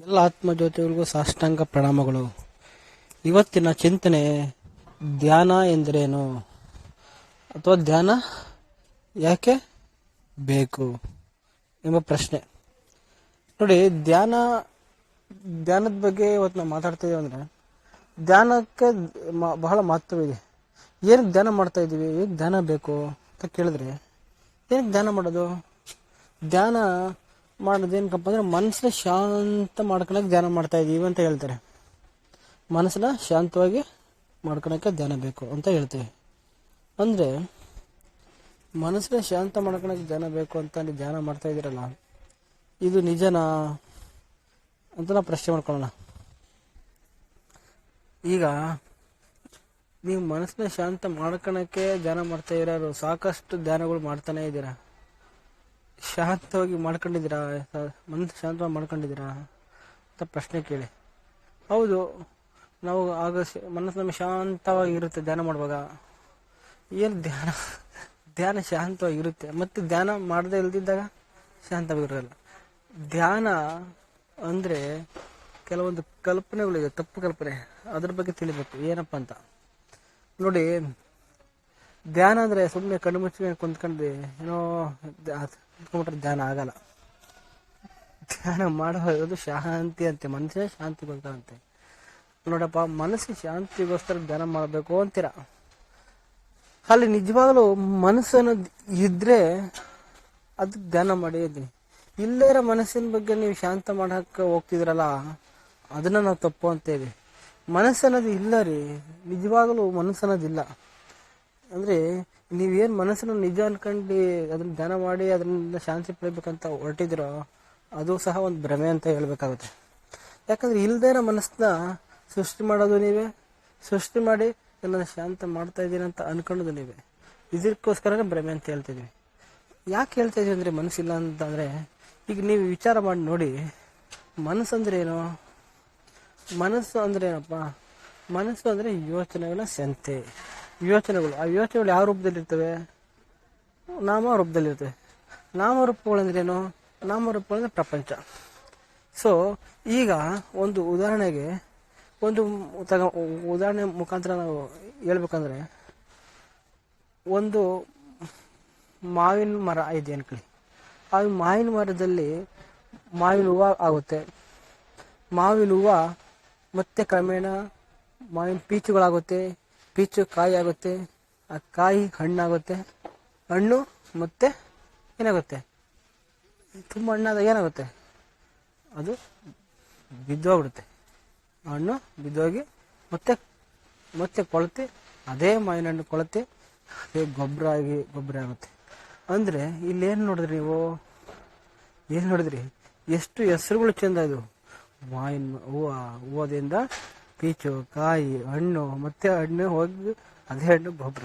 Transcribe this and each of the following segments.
ಎಲ್ಲ ಆತ್ಮಜ್ಯೋತಿಗಳಿಗೂ ಸಾಷ್ಟಾಂಗ ಪ್ರಣಾಮಗಳು. ಇವತ್ತಿನ ಚಿಂತನೆ ಧ್ಯಾನ ಎಂದರೇನು? ಅಥವಾ ಧ್ಯಾನ ಯಾಕೆ ಬೇಕು ಎಂಬ ಪ್ರಶ್ನೆ. ನೋಡಿ, ಧ್ಯಾನ, ಧ್ಯಾನದ ಬಗ್ಗೆ ಇವತ್ತು ನಾವು ಮಾತಾಡ್ತಿದ್ದೀವಿ ಅಂದರೆ, ಧ್ಯಾನಕ್ಕೆ ಬಹಳ ಬಹಳ ಮಹತ್ವವಿದೆ ಏನಕ್ಕೆ ಧ್ಯಾನ ಮಾಡ್ತಾ ಇದ್ದೀವಿ? ಏನಕ್ಕೆ ಧ್ಯಾನ ಬೇಕು ಅಂತ ಕೇಳಿದ್ರೆ, ಏನಕ್ಕೆ ಧ್ಯಾನ ಮಾಡೋದು? ಧ್ಯಾನ ಮಾಡೋದು ಏನಕ್ಕಪ್ಪ ಅಂದ್ರೆ ಮನಸ್ಸನ್ನ ಶಾಂತ ಮಾಡ್ಕೊಳಕ್ಕೆ ಧ್ಯಾನ ಮಾಡ್ತಾ ಇದೀವಿ ಅಂತ ಹೇಳ್ತಾರೆ. ಮನಸ್ಸನ್ನ ಶಾಂತವಾಗಿ ಮಾಡ್ಕೊಳಕ್ಕೆ ಧ್ಯಾನ ಬೇಕು ಅಂತ ಹೇಳ್ತೀವಿ. ಅಂದ್ರೆ ಮನಸ್ಸನ್ನ ಶಾಂತ ಮಾಡ್ಕೊಳಕ್ಕೆ ಧ್ಯಾನ ಬೇಕು ಅಂತ ನೀವು ಧ್ಯಾನ ಮಾಡ್ತಾ ಇದ್ದೀರಲ್ಲ, ಇದು ನಿಜನಾ ಅಂತ ನಾವು ಪ್ರಶ್ನೆ ಮಾಡ್ಕೊಳ್ಳೋಣ. ಈಗ ನೀವು ಮನಸ್ಸನ್ನ ಶಾಂತ ಮಾಡ್ಕೊಳಕ್ಕೆ ಧ್ಯಾನ ಮಾಡ್ತಾ ಇರೋರು ಸಾಕಷ್ಟು ಧ್ಯಾನಗಳು ಮಾಡ್ತಾನೆ ಇದ್ದೀರಾ? ಶಾಂತವಾಗಿ ಮಾಡ್ಕೊಂಡಿದ್ದೀರಾ? ಮನಸ್ಸು ಶಾಂತವಾಗಿ ಮಾಡ್ಕೊಂಡಿದ್ದೀರಾ? ಅಂತ ಪ್ರಶ್ನೆ ಕೇಳಿ. ಹೌದು. ನಾವು ಆಗ ಮನಸ್ಸು ನಮಗೆ ಶಾಂತವಾಗಿ ಇರುತ್ತೆ ಧ್ಯಾನ ಮಾಡುವಾಗ. ಏನು ಧ್ಯಾನ? ಧ್ಯಾನ ಶಾಂತವಾಗಿರುತ್ತೆ ಮತ್ತು ಧ್ಯಾನ ಮಾಡದೇ ಇಲ್ದಿದ್ದಾಗ ಶಾಂತವಾಗಿರೋಲ್ಲ. ಧ್ಯಾನ ಅಂದರೆ ಕೆಲವೊಂದು ಕಲ್ಪನೆಗಳಿದೆ ತಪ್ಪು ಕಲ್ಪನೆ. ಅದ್ರ ಬಗ್ಗೆ ತಿಳಿಬೇಕು. ಏನಪ್ಪ ಅಂತ. ನೋಡಿ, ಧ್ಯಾನ ಅಂದರೆ ಸುಮ್ಮನೆ ಕಣ್ಣು ಮುಚ್ಚಿ ಕುಂತ್ಕೊಂಡು ಏನೋ ಕುಂತ್ಕೊಂಡ್ಬಿಟ್ರೆ ಧ್ಯಾನ ಆಗಲ್ಲ. ಧ್ಯಾನ ಮಾಡೋದು ಶಾಂತಿ ಅಂತೆ, ಮನಸ್ಸೇ ಶಾಂತಿ ಶಾಂತಿಗೋಸ್ಕರಂತೆ ನೋಡಪ್ಪ, ಮನಸ್ಸು ಶಾಂತಿಗೋಸ್ಕರ ಧ್ಯಾನ ಮಾಡಬೇಕು ಅಂತೀರ? ಅಲ್ಲಿ ನಿಜವಾಗ್ಲೂ ಮನಸ್ಸನ್ನು ಇದ್ರೆ ಅದು ಧ್ಯಾನ ಮಾಡಿ ಇದ್ದೀನಿ. ಇರೋ ಮನಸ್ಸಿನ ಬಗ್ಗೆ ನೀವು ಶಾಂತ ಮಾಡಕ್ಕೆ ಹೋಗ್ತಿದ್ರಲ್ಲ, ಅದನ್ನ ನಾವು ತಪ್ಪು ಅಂತೇವೆ ಮನಸ್ಸು ಅನ್ನೋದು ಇಲ್ಲ ರೀ ನಿಜವಾಗ್ಲೂ ಮನಸ್ಸನ್ನೋದಿಲ್ಲ. ಅಂದ್ರೆ ನೀವೇನ್ ಮನಸ್ಸನ್ನ ನಿಜ ಅನ್ಕೊಂಡು ಅದನ್ನ ಧ್ಯಾನ ಮಾಡಿ ಅದರಿಂದ ಶಾಂತಿ ಪಡಿಬೇಕಂತ ಹೊರಟಿದಿರೋ ಅದು ಸಹ ಒಂದು ಭ್ರಮೆ ಅಂತ ಹೇಳ್ಬೇಕಾಗುತ್ತೆ. ಯಾಕಂದ್ರೆ ಇಲ್ಲದೇ ಇರೋ ಮನಸ್ಸನ್ನ ಸೃಷ್ಟಿ ಮಾಡೋದು ನೀವೇ. ಸೃಷ್ಟಿ ಮಾಡಿ ನನ್ನ ಶಾಂತ ಮಾಡ್ತಾ ಇದ್ದೀನಿ ಅಂತ ಅನ್ಕೊಳ್ಳೋದು ನೀವೇ. ಇದಕ್ಕೋಸ್ಕರನೇ ಭ್ರಮೆ ಅಂತ ಹೇಳ್ತಿದ್ವಿ ಯಾಕೆ ಹೇಳ್ತಾ ಇದೀವಿ ಅಂದ್ರೆ ಮನಸ್ಸಿಲ್ಲ ಅಂತಂದರೆ, ಈಗ ನೀವು ವಿಚಾರ ಮಾಡಿ ನೋಡಿ ಮನಸ್ಸಂದ್ರೆ ಏನು? ಮನಸ್ಸು ಅಂದ್ರೆ ಏನಪ್ಪ? ಮನಸ್ಸು ಅಂದ್ರೆ ಯೋಚನೆಗಳ ಸಂತೆ. ಯೋಚನೆಗಳು. ಆ ಯೋಚನೆಗಳು ಯಾವ ರೂಪದಲ್ಲಿರ್ತವೆ? ನಾಮ ರೂಪದಲ್ಲಿರ್ತವೆ ನಾಮ ನಾಮರೂಪಗಳಂದ್ರೆ ಪ್ರಪಂಚ. ಸೊ ಈಗ ಒಂದು ಉದಾಹರಣೆಗೆ, ಒಂದು ತಗ, ಉದಾಹರಣೆ ಮುಖಾಂತರ ನಾವು ಹೇಳ್ಬೇಕಂದ್ರೆ, ಒಂದು ಮಾವಿನ ಮರ ಇದೆ ಅನ್ಕೊಳ್ಳಿ. ಆ ಮಾವಿನ ಮರದಲ್ಲಿ ಮಾವಿನ ಹೂವು ಆಗುತ್ತೆ. ಮಾವಿನ ಹೂವು ಮತ್ತೆ ಕ್ರಮೇಣ ಮಾವಿನ ಪೀಚುಗಳಾಗುತ್ತೆ. ಪೀಚು ಕಾಯಿ ಆಗುತ್ತೆ ಆ ಕಾಯಿ ಹಣ್ಣಾಗುತ್ತೆ, ಹಣ್ಣು ಮತ್ತೆ ಏನಾಗುತ್ತೆ? ತುಂಬ ಹಣ್ಣಾದ ಏನಾಗುತ್ತೆ? ಅದು ಬಿದ್ದೋಗ್ಬಿಡುತ್ತೆ. ಹಣ್ಣು ಬಿದ್ದೋಗಿ ಮತ್ತೆ ಮತ್ತೆ ಕೊಳತೆ, ಅದೇ ಮಾವಿನ ಹಣ್ಣು ಕೊಳತೆ, ಅದೇ ಗೊಬ್ಬರ ಆಗಿ ಗೊಬ್ಬರ ಆಗುತ್ತೆ. ಅಂದರೆ ಇಲ್ಲೇನು ನೋಡಿದ್ರಿ ನೀವು? ಏನು ನೋಡಿದ್ರಿ? ಎಷ್ಟು ಹೆಸರುಗಳು ಚೆಂದ ಇದು. ಮಾವಿನ ಹೂವು, ಹೂವದಿಂದ ಪೀಚು, ಕಾಯಿ, ಹಣ್ಣು, ಮತ್ತೆ ಹಣ್ಣು, ಹೋಗಿ, ಅದೇ ಹಣ್ಣು, ಗೊಬ್ಬರ.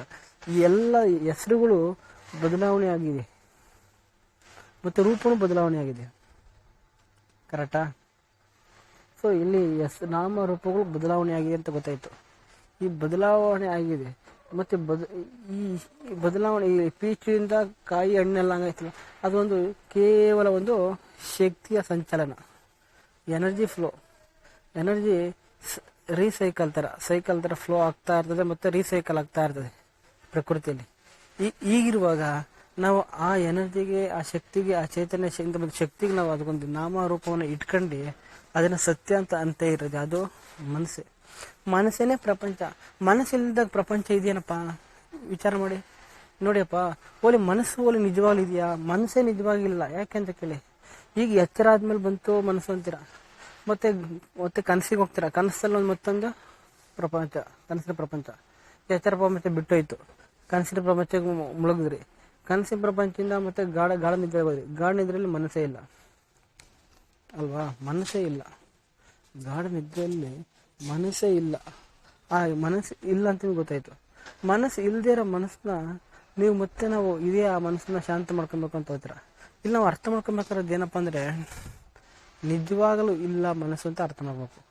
ಈ ಎಲ್ಲ ಹೆಸರುಗಳು ಬದಲಾವಣೆ ಆಗಿದೆ. ಮತ್ತೆ ರೂಪವೂ ಬದಲಾವಣೆ ಆಗಿದೆ. ಕರೆಕ್ಟಾ ಸೊ ಇಲ್ಲಿ ಎಸ್ ನಾಮರೂಪಗಳು ಬದಲಾವಣೆ ಆಗಿದೆ ಅಂತ ಗೊತ್ತಾಯ್ತು. ಈ ಬದಲಾವಣೆ ಆಗಿದೆ. ಮತ್ತೆ ಬದ, ಈ ಈ ಬದಲಾವಣೆ, ಈ ಪೀಚಿಂದ ಕಾಯಿ, ಹಣ್ಣೆಲ್ಲ ಹಂಗಾಯ್ತಲ್ಲ, ಅದೊಂದು ಕೇವಲ ಒಂದು ಶಕ್ತಿಯ ಸಂಚಲನ. ಎನರ್ಜಿ ಫ್ಲೋ ಎನರ್ಜಿ ರೀಸೈಕಲ್ ಥರ ಸೈಕಲ್ ಥರ ಫ್ಲೋ ಆಗ್ತಾ ಇರ್ತದೆ ಮತ್ತೆ ರೀಸೈಕಲ್ ಆಗ್ತಾ ಇರ್ತದೆ ಪ್ರಕೃತಿಯಲ್ಲಿ. ಈ, ಈಗಿರುವಾಗ ನಾವು ಆ ಎನರ್ಜಿಗೆ, ಆ ಶಕ್ತಿಗೆ, ಆ ಚೈತನ್ಯ ಶಕ್ತಿ ಮತ್ತು ಶಕ್ತಿಗೆ ನಾವು ಅದಕ್ಕೊಂದು ನಾಮರೂಪವನ್ನು ಇಟ್ಕೊಂಡು ಅದನ್ನ ಸತ್ಯ ಅಂತ ಅಂತ ಇರೋದು. ಅದು ಮನಸ್ಸೇ. ಮನಸ್ಸೇನೆ ಪ್ರಪಂಚ. ಮನಸ್ಸಿಲ್ಲದಾಗ ಪ್ರಪಂಚ ಇದೆಯೇನಪ್ಪ? ವಿಚಾರ ಮಾಡಿ. ನೋಡಿಯಪ್ಪ, ಓಲಿ ಮನಸ್ಸು ಓಲಿ ನಿಜವಾಗ್ಲಿದೆಯಾ ಮನಸ್ಸೇ ನಿಜವಾಗಿಲ್ಲ. ಯಾಕೆ ಅಂತ ಕೇಳಿ. ಈಗ ಎಚ್ಚರ ಆದ್ಮೇಲೆ ಬಂತು ಮನಸ್ಸು ಅಂತೀರ? ಮತ್ತೆ ಮತ್ತೆ ಕನಸಿಗೆ ಹೋಗ್ತೀರ? ಕನಸಲ್ಲಿ ಒಂದು ಮತ್ತೊಂದು ಪ್ರಪಂಚ, ಕನಸಿನ ಪ್ರಪಂಚ. ಎಚ್ಚರ ಪ್ರಪಂಚ ಬಿಟ್ಟೋಯ್ತು. ಕನಸಿನ ಪ್ರಪಂಚಕ್ಕೆ ಮುಳುಗಿದ್ರಿ. ಕನಸಿನ ಪ್ರಪಂಚದಿಂದ ಮತ್ತೆ ಗಾಢ ಗಾಢ ನಿದ್ರೆ ಹೋದ್ರಿ. ಗಾಢ ನಿದ್ರೆಯಲ್ಲಿ ಮನಸ್ಸೇ ಇಲ್ಲ. ಅಲ್ವಾ? ಮನಸ್ಸೇ ಇಲ್ಲ. ಗಾಢ ನಿದ್ರೆಯಲ್ಲಿ ಮನಸ್ಸೇ ಇಲ್ಲ. ಆ, ಮನಸ್ಸು ಇಲ್ಲ ಅಂತ ನಿಮ್ಗೆ ಗೊತ್ತಾಯ್ತು. ಮನಸ್ಸು ಇಲ್ಲದೇ ಇರೋ ಮನಸ್ಸನ್ನ ನೀವು ಮತ್ತೆ ನಾವು ಇದೇ ಆ ಮನಸ್ಸನ್ನ ಶಾಂತ ಮಾಡ್ಕೊಬೇಕು ಅಂತ ಹೋಗ್ತೀರ? ಇಲ್ಲಿ, ನಾವು ಅರ್ಥ ಮಾಡ್ಕೊಬೇಕಾದ್ರದ್ದು ಏನಪ್ಪ ಅಂದ್ರೆ ನಿಜವಾಗಲೂ ಇಲ್ಲ ಮನಸ್ಸು ಅಂತ ಅರ್ಥ ಮಾಡ್ಬೇಕು.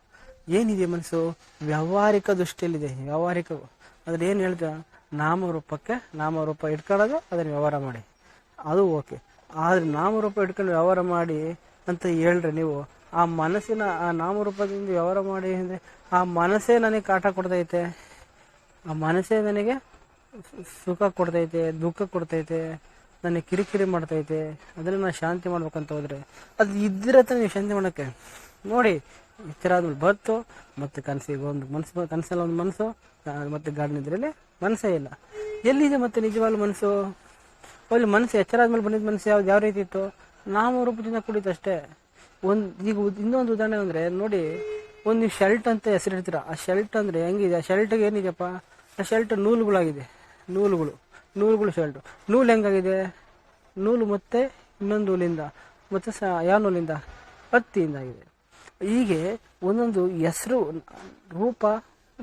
ಏನಿದೆ ಮನಸ್ಸು? ವ್ಯಾವಹಾರಿಕ ದೃಷ್ಟಿಯಲ್ಲಿದೆ. ವ್ಯಾವಹಾರಿಕ. ಅದ್ರ ಏನು ಹೇಳ್ತಾ ನಾಮರೂಪಕ್ಕೆ ನಾಮರೂಪ ಇಟ್ಕೊಳ್ಳೋದು, ಅದನ್ನ ವ್ಯವಹಾರ ಮಾಡಿ. ಅದು ಓಕೆ. ಆದ್ರೆ ನಾಮರೂಪ ಇಟ್ಕೊಂಡು ವ್ಯವಹಾರ ಮಾಡಿ ಅಂತ ಹೇಳ್ರಿ ನೀವು. ಆ ಮನಸ್ಸಿನ, ಆ ನಾಮರೂಪದಿಂದ ವ್ಯವಹಾರ ಮಾಡಿ ಅಂದರೆ ಆ ಮನಸ್ಸೇ ನನಗೆ ಕಾಟ ಕೊಡ್ತೈತೆ. ಆ ಮನಸ್ಸೇ ನನಗೆ ಸುಖ ಕೊಡ್ತೈತೆ, ದುಃಖ ಕೊಡ್ತೈತೆ. ನನಗೆ ಕಿರಿಕಿರಿ ಮಾಡ್ತೈತೆ, ಅದನ್ನು ನಾನು ಶಾಂತಿ ಮಾಡ್ಬೇಕಂತ ಹೋದ್ರೆ, ಅದು ಇದ್ದಿರತ್ತೆ ನೀವು ಶಾಂತಿ ಮಾಡೋಕ್ಕೆ. ನೋಡಿ, ಎಚ್ಚರ ಆದ್ಮೇಲೆ ಬತ್ತು ಮತ್ತೆ ಕನಸಿಗೆ ಒಂದು ಮನಸ್ಸು ಕನಸಲ್ಲ ಒಂದು ಮನಸ್ಸು ಮತ್ತೆ ಗಾರ್ಡನ್ ಮನಸ್ಸೇ ಇಲ್ಲ. ಎಲ್ಲಿದೆ ಮತ್ತೆ ನಿಜವಾಗ್ಲೂ ಮನಸ್ಸು? ಅಲ್ಲಿ ಮನಸ್ಸು, ಎಚ್ಚರ ಆದ್ಮೇಲೆ ಬಂದಿದ್ದ ಮನಸ್ಸು ಯಾವ್ದು, ಯಾವ ರೀತಿ ಇತ್ತು? ನಾಮರೂಪದಿಂದ ಕುಡಿತು ಅಷ್ಟೇ. ಒಂದು, ಈಗ ಇನ್ನೊಂದು ಉದಾಹರಣೆ ಅಂದರೆ, ನೋಡಿ, ಒಂದು ನೀವು ಶರ್ಟ್ ಅಂತ ಹೆಸರಿಡ್ತೀರ, ಆ ಶರ್ಟ್ ಅಂದರೆ ಹೆಂಗಿದೆ? ಆ ಶರ್ಟ್ಗೆ ಏನಿದೆಯಪ್ಪ? ಆ ಶರ್ಟ್ ನೂಲುಗಳಾಗಿದೆ, ನೂಲುಗಳು. ನೂಲುಗಳು ಶರ್ಟು ನೂಲು ಹೆಂಗಾಗಿದೆ? ನೂಲು ಮತ್ತೆ ಇನ್ನೊಂದು ನೂಲಿಂದ, ಮತ್ತು ಸ ಯಾವ ನೂಲಿಂದ? ಹತ್ತಿಯಿಂದ ಆಗಿದೆ. ಹೀಗೆ ಒಂದೊಂದು ಹೆಸರು, ರೂಪ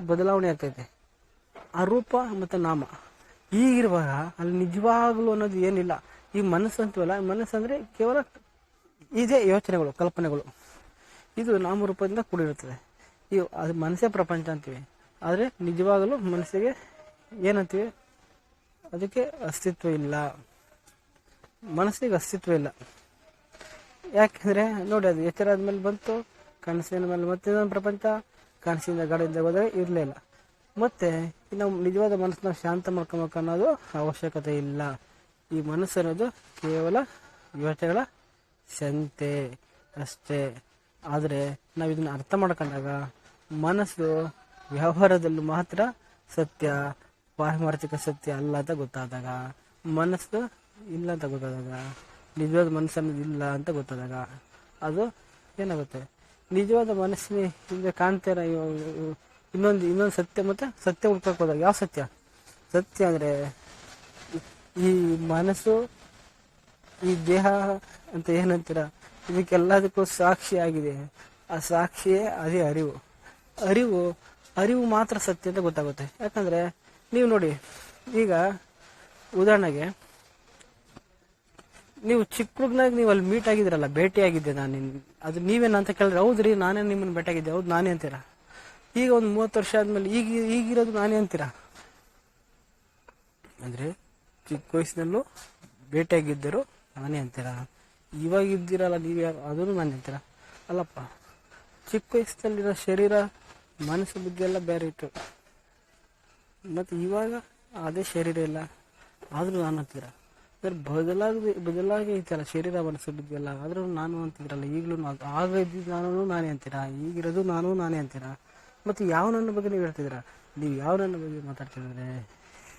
ಬದಲಾವಣೆ ಆಗ್ತೈತೆ. ಆ ರೂಪ ಮತ್ತು ನಾಮ. ಈಗಿರುವಾಗ ಅಲ್ಲಿ ನಿಜವಾಗ್ಲೂ ಅನ್ನೋದು ಏನಿಲ್ಲ. ಈ ಮನಸ್ಸು ಅಂತೀವಲ್ಲ ಮನಸ್ಸು ಅಂದರೆ ಕೇವಲ ಇದೇ ಯೋಚನೆಗಳು, ಕಲ್ಪನೆಗಳು. ಇದು ನಾಮರೂಪದಿಂದ ಕೂಡಿರುತ್ತದೆ. ಇವು ಅದು ಮನಸ್ಸೇ ಪ್ರಪಂಚ ಅಂತೀವಿ. ಆದರೆ ನಿಜವಾಗಲೂ ಮನಸ್ಸಿಗೆ ಏನಂತೀವಿ? ಅದಕ್ಕೆ ಅಸ್ತಿತ್ವ ಇಲ್ಲ. ಮನಸ್ಸಿಗೆ ಅಸ್ತಿತ್ವ ಇಲ್ಲ. ಯಾಕೆಂದರೆ, ನೋಡಿ, ಅದು ಎಚ್ಚರ ಆದಮೇಲೆ ಬಂತು, ಕನಸಿನ ಮೇಲೆ ಮತ್ತೆ ಇನ್ನೊಂದು ಪ್ರಪಂಚ ಕನಸಿಂದ ಗಾಡಿಯಿಂದ ಹೋದಾಗ ಇರಲಿಲ್ಲ ಮತ್ತೆ ನಾವು ನಿಜವಾದ ಮನಸ್ಸನ್ನ ಶಾಂತ ಮಾಡ್ಕೊಬೇಕು ಅನ್ನೋದು ಅವಶ್ಯಕತೆ ಇಲ್ಲ. ಈ ಮನಸ್ಸು ಅನ್ನೋದು ಕೇವಲ ಯೋಚನೆಗಳ ಸಂತೆ ಅಷ್ಟೇ. ಆದರೆ, ನಾವು ಇದನ್ನು ಅರ್ಥ ಮಾಡ್ಕೊಂಡಾಗ ಮನಸ್ಸು ವ್ಯವಹಾರದಲ್ಲಿ ಮಾತ್ರ ಸತ್ಯ. ಪಾರಮಾರ್ಥಿಕ ಸತ್ಯ ಅಲ್ಲ ಅಂತ ಗೊತ್ತಾದಾಗ, ಮನಸ್ಸು ಇಲ್ಲ ಅಂತ ಗೊತ್ತಾದಾಗ, ನಿಜವಾದ ಮನಸ್ಸು ಇಲ್ಲ ಅಂತ ಗೊತ್ತಾದಾಗ, ಅದು ಏನಾಗುತ್ತೆ? ನಿಜವಾದ ಮನಸ್ಸಿನ ಹಿಂದೆ ಕಾಣ್ತೀರ ಇನ್ನೊಂದು ಇನ್ನೊಂದು ಸತ್ಯ ಮತ್ತೆ ಸತ್ಯ ಹುಡ್ಕಕ್ಕೆ ಹೋದಾಗ? ಯಾವ ಸತ್ಯ? ಸತ್ಯ ಅಂದರೆ ಈ ಮನಸ್ಸು, ಈ ದೇಹ ಅಂತ ಏನಂತೀರ? ಇದಕ್ಕೆಲ್ಲದಕ್ಕೂ ಸಾಕ್ಷಿ ಆಗಿದೆ. ಆ ಸಾಕ್ಷಿಯೇ ಅದೇ ಅರಿವು. ಅರಿವು ಅರಿವು ಮಾತ್ರ ಸತ್ಯ ಅಂತ ಗೊತ್ತಾಗುತ್ತೆ. ಯಾಕಂದ್ರೆ ನೀವು ನೋಡಿ, ಈಗ ಉದಾಹರಣೆಗೆ, ನೀವು ಚಿಕ್ಕಗ್ನಾಗ ನೀವು ಅಲ್ಲಿ ಮೀಟ್ ಆಗಿದ್ರಲ್ಲ ಭೇಟಿ ಆಗಿದ್ದೆ ನಾನು, ಅದು ನೀವೇನ ಅಂತ ಕೇಳಿದ್ರೆ, ಹೌದ್ರಿ, ನಾನೇ ನಿಮ್ಮನ್ನು ಭೇಟಿ ಆಗಿದ್ದೆ ಹೌದು, ನಾನೇ ಅಂತೀರಾ? ಈಗ ಒಂದು ಮೂವತ್ತು ವರ್ಷ ಆದ್ಮೇಲೆ ಈಗ, ಈಗಿರೋದು ನಾನೇ ಅಂತೀರಾ? ಅಂದ್ರೆ ಚಿಕ್ಕ ವಯಸ್ಸಿನಲ್ಲೂ ಭೇಟಿಯಾಗಿದ್ದರು ನಾನೇ ಅಂತೀರಾ? ಇವಾಗ ಇದ್ದೀರಲ್ಲ ನೀವು ಅದನ್ನು ನಾನೇ ಅಂತೀರಾ? ಅಲ್ಲಪ್ಪ, ಚಿಕ್ಕ ವಯಸ್ಸಿನಲ್ಲಿರೋ ಶರೀರ, ಮನಸ್ಸು ಬುದ್ಧಿ ಎಲ್ಲ ಬೇರೆ ಇತ್ತು. ಮತ್ತು ಇವಾಗ ಅದೇ ಶರೀರ ಇಲ್ಲ ಆದರೂ ನಾನು ಅಂತೀರ? ಸರ್ ಬದಲಾಗಿ ಬದಲಾಗಿ ಐತಲ್ಲ ಶರೀರ ಬುದ್ಧಿ ಆದರೂ ನಾನು ಅಂತಿದ್ರಲ್ಲ, ಈಗಲೂ ಆಗ ಇದ್ದಿದ್ದು ನಾನು ನಾನೇ ಅಂತೀರಾ? ಈಗಿರೋದು ನಾನು ನಾನೇ ಅಂತೀರಾ? ಮತ್ತು ಯಾವ ನನ್ನ ಬಗ್ಗೆ ನೀವು ಹೇಳ್ತಿದ್ದೀರಾ? ನೀವು ಯಾವ ನನ್ನ ಬಗ್ಗೆ ಮಾತಾಡ್ತಿದ್ರೆ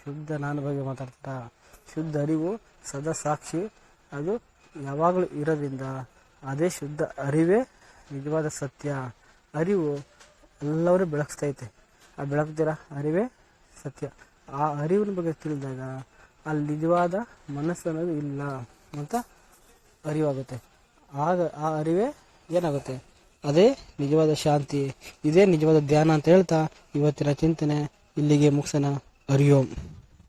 ಶುದ್ಧ ನಾನು ಬಗ್ಗೆ ಮಾತಾಡ್ತೀರಾ? ಶುದ್ಧ ಅರಿವು, ಸದಾ ಸಾಕ್ಷಿ, ಅದು ಯಾವಾಗಲೂ ಇರೋದ್ರಿಂದ ಅದೇ ಶುದ್ಧ ಅರಿವೇ ನಿಜವಾದ ಸತ್ಯ. ಅರಿವು ಎಲ್ಲವರೂ ಬೆಳಗ್ಸ್ತೈತೆ ಆ ಬೆಳಗ್ದಿರ ಅರಿವೇ ಸತ್ಯ. ಆ ಅರಿವಿನ ಬಗ್ಗೆ ತಿಳಿದಾಗ ಅಲ್ಲಿ ನಿಜವಾದ ಮನಸ್ಸು ಅನ್ನೋದು ಇಲ್ಲ ಅಂತ ಅರಿವಾಗುತ್ತೆ. ಆಗ ಆ ಅರಿವೇ ಏನಾಗುತ್ತೆ? ಅದೇ ನಿಜವಾದ ಶಾಂತಿ, ಇದೇ ನಿಜವಾದ ಧ್ಯಾನ ಅಂತ ಹೇಳ್ತಾ ಇವತ್ತಿನ ಚಿಂತನೆ ಇಲ್ಲಿಗೆ ಮುಗಿಸೋಣ. ಹರಿಯೋಂ.